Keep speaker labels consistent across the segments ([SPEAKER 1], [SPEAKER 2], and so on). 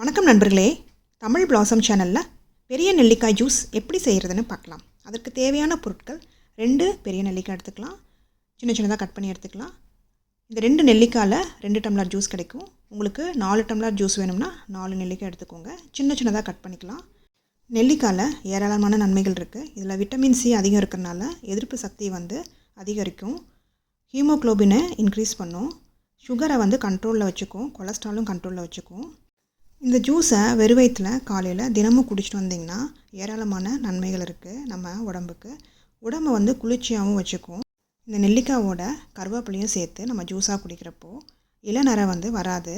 [SPEAKER 1] வணக்கம் நண்பர்களே. தமிழ் பிளாசம் சேனலில் பெரிய நெல்லிக்காய் ஜூஸ் எப்படி செய்கிறதுன்னு பார்க்கலாம். அதற்கு தேவையான பொருட்கள் ரெண்டு பெரிய நெல்லிக்காய் எடுத்துக்கலாம். சின்ன சின்னதாக கட் பண்ணி எடுத்துக்கலாம். இந்த ரெண்டு நெல்லிக்காயில் ரெண்டு டம்ளர் ஜூஸ் கிடைக்கும். உங்களுக்கு நாலு டம்ளர் ஜூஸ் வேணும்னா நாலு நெல்லிக்காய் எடுத்துக்கோங்க. சின்ன சின்னதாக கட் பண்ணிக்கலாம். நெல்லிக்காயில் ஏராளமான நன்மைகள் இருக்குது இதில் விட்டமின் சி அதிகம் இருக்கிறனால எதிர்ப்பு சக்தி வந்து அதிகரிக்கும். ஹீமோக்ளோபினை இன்க்ரீஸ் பண்ணும். சுகரை வந்து கண்ட்ரோலில் வச்சுக்கும். கொலஸ்ட்ராலும் கண்ட்ரோலில் வச்சுக்கும். இந்த ஜூஸை வெறும் வயிற்றுல காலையில் தினமும் குடிச்சிட்டு வந்தீங்கன்னா ஏராளமான நன்மைகள் இருக்குது நம்ம உடம்புக்கு. உடம்பை வந்து குளிர்ச்சியாகவும் வச்சுக்கும். இந்த நெல்லிக்காவோட கருவேப்பிலையும் சேர்த்து நம்ம ஜூஸாக குடிக்கிறப்போ இளநரை வந்து வராது.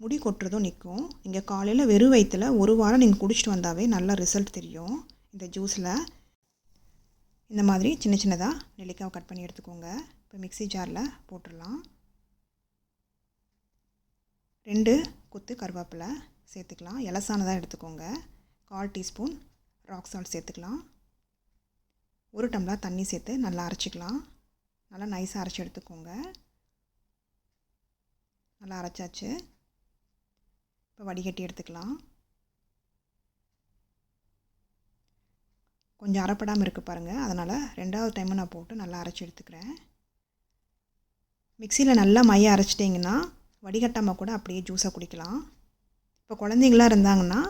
[SPEAKER 1] முடி கொட்டுறதும் நிற்கும் நீங்கள் காலையில் வெறும் வயிற்றுல ஒரு வாரம் நீங்கள் குடிச்சிட்டு வந்தாவே நல்ல ரிசல்ட் தெரியும். இந்த ஜூஸில் இந்த மாதிரி சின்ன சின்னதாக நெல்லிக்காவை கட் பண்ணி எடுத்துக்கோங்க. இப்போ மிக்ஸி ஜாரில் போட்டுடலாம். ரெண்டு கொத்து கருவேப்பிலை சேர்த்துக்கலாம். இலசானதாக எடுத்துக்கோங்க. கால் டீஸ்பூன் ராக் சால்ட் சேர்த்துக்கலாம். ஒரு டம்ளர் தண்ணி சேர்த்து நல்லா அரைச்சிக்கலாம். நல்லா நைஸாக அரைச்சி எடுத்துக்கோங்க. நல்லா அரைச்சாச்சு. இப்போ வடிகட்டி எடுத்துக்கலாம். கொஞ்சம் அரைப்படாமல் இருக்குது பாருங்கள் அதனால் ரெண்டாவது டைமும் நான் போட்டு நல்லா அரைச்சி எடுத்துக்கிறேன். மிக்சியில் நல்லா மைய அரைச்சிட்டிங்கன்னா வடிகட்டாமல் கூட அப்படியே ஜூஸாக குடிக்கலாம். இப்போ குழந்தைங்களாம் இருந்தாங்கன்னா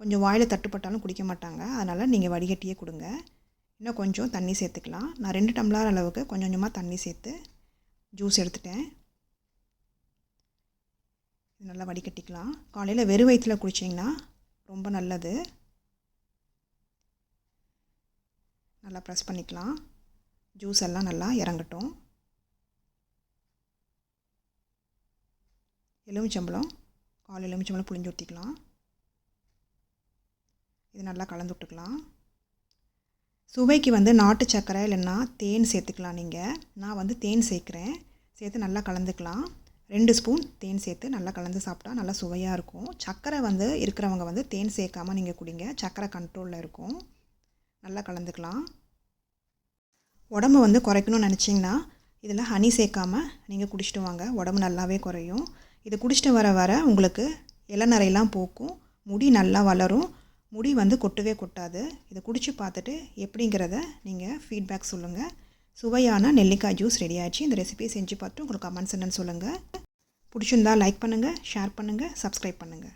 [SPEAKER 1] கொஞ்சம் வாயில் தட்டுப்பட்டாலும் குடிக்க மாட்டாங்க. அதனால் நீங்கள் வடிகட்டியே கொடுங்க. இன்னும் கொஞ்சம் தண்ணி சேர்த்துக்கலாம். நான் ரெண்டு டம்ளர் அளவுக்கு கொஞ்சம் கொஞ்சமாக தண்ணி சேர்த்து ஜூஸ் எடுத்துட்டேன். நல்லா வடிகட்டிக்கலாம். காலையில் வெறும் வயிற்றில் குடிச்சிங்கன்னா ரொம்ப நல்லது. நல்லா ப்ரெஸ் பண்ணிக்கலாம். ஜூஸ் எல்லாம் நல்லா இறங்கட்டும். எலுமிச்சம்பழம் கால் எலுமிச்சம்பழம் புளிஞ்சு ஊற்றிக்கலாம் இது நல்லா கலந்து விட்டுக்கலாம். சுவைக்கு வந்து நாட்டு சர்க்கரை இல்லைன்னா தேன் சேர்த்துக்கலாம் நீங்கள் நான் வந்து தேன் சேர்க்குறேன். சேர்த்து நல்லா கலந்துக்கலாம். ரெண்டு ஸ்பூன் தேன் சேர்த்து நல்லா கலந்து சாப்பிட்டா நல்லா சுவையாக இருக்கும். சர்க்கரை வந்து இருக்கிறவங்க வந்து தேன் சேர்க்காமல் நீங்கள் குடிங்க. சர்க்கரை கண்ட்ரோலில் இருக்கும். நல்லா கலந்துக்கலாம். உடம்பு வந்து குறைக்கணும்னு நினச்சிங்கன்னா இதில் ஹனி சேர்க்காமல் நீங்கள் குடிச்சிட்டு வாங்க. உடம்பு நல்லாவே குறையும். இதை குடிச்சிட்டு வர வர உங்களுக்கு இளநரையெல்லாம் போக்கும். முடி நல்லா வளரும். முடி வந்து கொட்டவே கொட்டாது. இதை குடித்து பார்த்துட்டு எப்படிங்கிறத நீங்கள் ஃபீட்பேக் சொல்லுங்கள் சுவையான நெல்லிக்காய் ஜூஸ் ரெடி ஆயிடுச்சு. இந்த ரெசிபி செஞ்சு பார்த்து உங்களுக்கு கமெண்ட்ஸ் என்னன்னு சொல்லுங்கள் பிடிச்சிருந்தா லைக் பண்ணுங்கள் ஷேர் பண்ணுங்கள் சப்ஸ்கிரைப் பண்ணுங்கள்